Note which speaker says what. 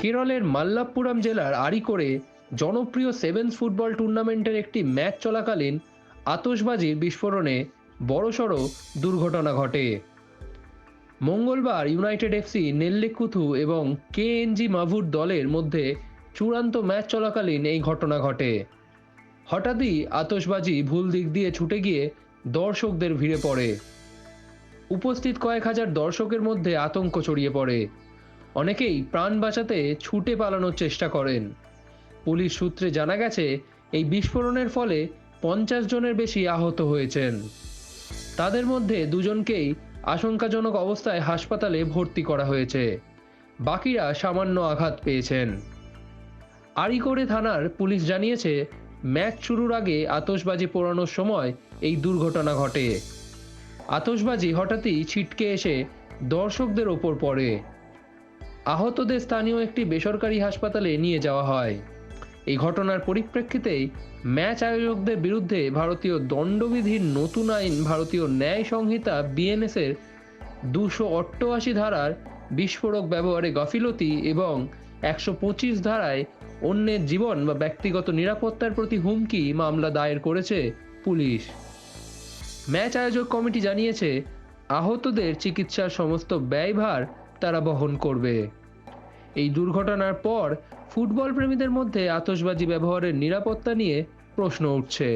Speaker 1: কেরলের মাল্লাপুরম জেলার আরিকোরে জনপ্রিয় সেভেন্স ফুটবল টুর্নামেন্টের একটি ম্যাচ চলাকালীন আতশবাজির বিস্ফোরণে বড়সড় দুর্ঘটনা ঘটে। মঙ্গলবার ইউনাইটেড এফসি নেল্লেকুথু এবং কেএনজি মাভুর দলের মধ্যে চূড়ান্ত ম্যাচ চলাকালীন এই ঘটনা ঘটে। হঠাৎই আতশবাজি ভুল দিক দিয়ে ছুটে গিয়ে দর্শকদের ভিড়ে পড়ে। উপস্থিত কয়েক হাজার দর্শকের মধ্যে আতঙ্ক ছড়িয়ে পড়ে। অনেকেই প্রাণ বাঁচাতে ছুটে পালানোর চেষ্টা করেন। পুলিশ সূত্রে জানা গেছে, এই বিস্ফোরণের ফলে পঞ্চাশ জনের বেশি আহত হয়েছেন। তাদের মধ্যে দুজনকেই আশঙ্কাজনক অবস্থায় হাসপাতালে ভর্তি করা হয়েছে। বাকিরা সামান্য আঘাত পেয়েছেন। আরিকোড়ে থানার পুলিশ জানিয়েছে, ম্যাচ শুরুর আগে আতসবাজি পোড়ানোর সময় এই দুর্ঘটনা ঘটে। আতসবাজি হঠাৎই ছিটকে এসে দর্শকদের ওপর পড়ে। আহতদের স্থানীয় একটি বেসরকারি হাসপাতালে নিয়ে যাওয়া হয়। এই ঘটনার পরিপ্রেক্ষিতেই ম্যাচ আয়োজকদের বিরুদ্ধে ভারতীয় দণ্ডবিধির নতুন আইন ভারতীয় ন্যায় সংহিতা বিএনএস এর দুশো অষ্টআশি ধারার বিস্ফোরক ব্যবহারে গাফিলতি এবং একশো পঁচিশ ধারায় অন্যের জীবন বা ব্যক্তিগত নিরাপত্তার প্রতি হুমকি মামলা দায়ের করেছে পুলিশ। ম্যাচ আয়োজক কমিটি জানিয়েছে, আহতদের চিকিৎসার সমস্ত ব্যয়ভার তারা বহন করবে। এই দুর্ঘটনার পর ফুটবল প্রেমীদের মধ্যে আতশবাজি ব্যবহারের নিরাপত্তা নিয়ে প্রশ্ন উঠছে।